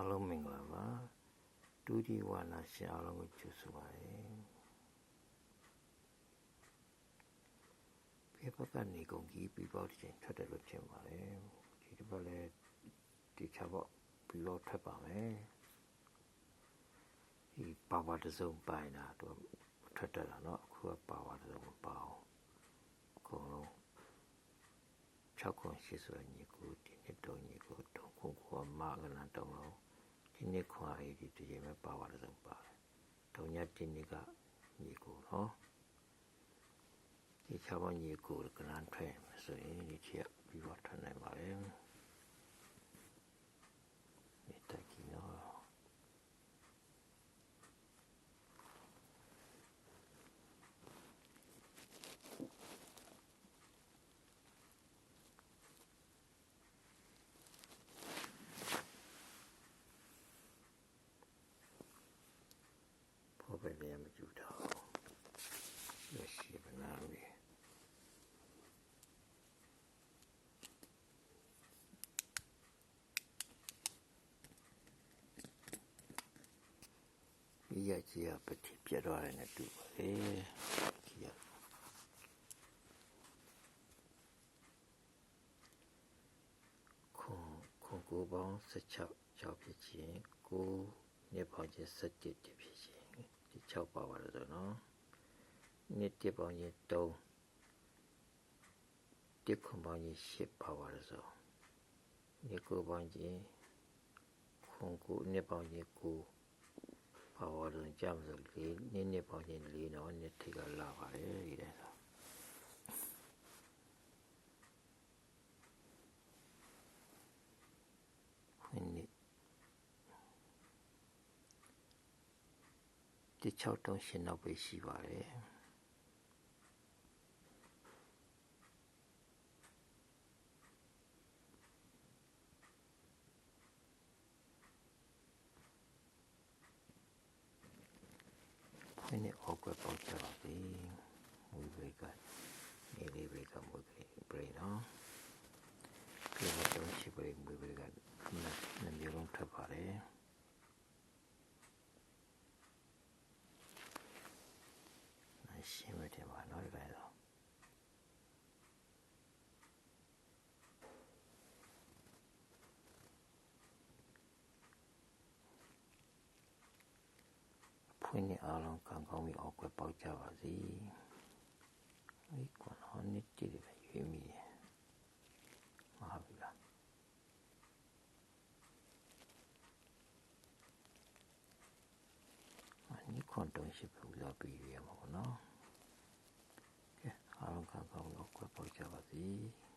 အားလုံးမင်္ဂလာပါဒုတိဝါနာရှင်အားလုံးကိုကြိုဆိုပါတယ်ဖေပကနေကုန်ကြီးပြီးပေါက်တစ်ချိန်ထွက်တယ်လို့ထင်ပါတယ်ဒီတစ်ပတ်လည်းဒီချဘော့ပြီးပေါက်ထွက်ပါမယ်ဒီပါဝါတစ်စုံပိုင်တာတော့ထွက်တယ်လားเนาะအခုကပါဝါတစ်စုံမပါအောင်အကုန်လုံး6ခွန်ရှိဆိုရင်ညီကိုဒီနှစ်တုံးညီကိုတုံးခုကမာကနတုံးလုံးဒီ နှစ်ခွာရေးဒီတရေမဲ့ပါဝါရဆုံးပါတယ်။တောင်ညတင်းနေကညီကိုနော်။ဒီချောင်းညီကိုကလန်ထွဲဆိုရင်ဒီချက်ပြီးတော့ထွက်နိုင်ပါလေ။ ဒီရကြီးကပတိပြတ်သွားတယ်နဲ့တူပါလေကြီးရခုခုကိုပေါင်း16 6ဖြစ်ချင်းကိုနှစ်ပေါင်းချင်း17ဖြစ်ချင်းဒီ6ပါပါတယ်ဆိုတော့နှစ်တစ်ပေါင်းချင်း3တစ်ခွန်ပေါင်းချင်း10ပါပါတယ်ဆိုနှစ်ကိုပေါင်းချင်းခုကိုနှစ်ပေါင်းချင်း9 ပါပါတယ်ကြမ်းဆိုလေနှစ်နှစ်ပေါင်းချင်း4တော့နှစ်ထိကလာပါတယ်ဒီတဲ့ဆိုနှစ်ဒီ6တုံးရှင်နောက်ပဲရှိပါတယ် ခွင်းနဲ့အောက်ကပေါက်ကြပါပြီမွေးဘေကနေလေးဘေကမွေးဘေဘရိနော်ဒီတော့ရှိဘေမွေးဘေကနှစ်မျိုးလုံးထပ်ပါတယ်ရှင်းမတယ်ပါနော်ဒီပို ဖွင့်နေအားလုံးကံကောင်းပြီးအောက်ကွယ်ပေါက်ကြပါစေဒီကွန်ဟောနစ်တည်းပဲရွေးမိတယ်မဟာဗျာအနိခွန်တုံးရှိပူဇော်ပြီးရမှာပေါ့နော်ကဲအားလုံးကောင်းကောင်းတော့ကွယ်ပေါက်ကြပါစေ။